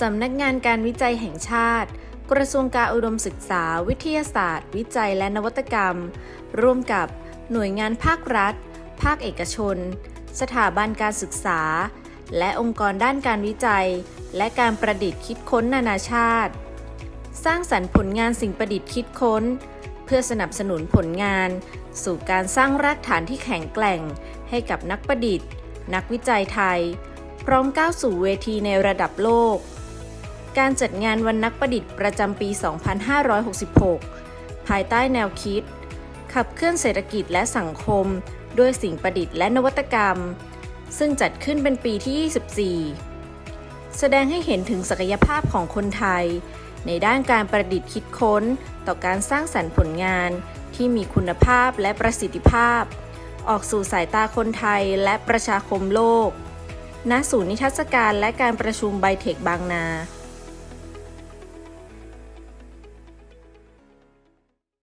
สำนักงานการวิจัยแห่งชาติ กระทรวงการอุดมศึกษา วิทยาศาสตร์ วิจัยและนวัตกรรม ร่วมกับหน่วยงานภาครัฐ ภาคเอกชน สถาบันการศึกษา และองค์กรด้านการวิจัย และการประดิษฐ์คิดค้นนานาชาติ สร้างสรรค์ผลงานสิ่งประดิษฐ์คิดค้น เพื่อสนับสนุนผลงาน สู่การสร้างรากฐานที่แข็งแกร่ง ให้กับนักประดิษฐ์ นักวิจัยไทย พร้อมก้าวสู่เวทีในระดับโลก การจัดงานวันนักประดิษฐ์ประจำปี 2566 ภายใต้แนวคิด ขับเคลื่อนเศรษฐกิจและสังคม ด้วยสิ่งประดิษฐ์และนวัตกรรม ซึ่งจัดขึ้นเป็นปีที่ 24 แสดงให้เห็นถึงศักยภาพของคนไทย ในด้านการประดิษฐ์คิดค้น ต่อการสร้างสรรค์ผลงานที่มีคุณภาพและประสิทธิภาพ ออกสู่สายตาคนไทยและประชาคมโลกณศูนย์นิทรรศการและการประชุมไบเทคบางนา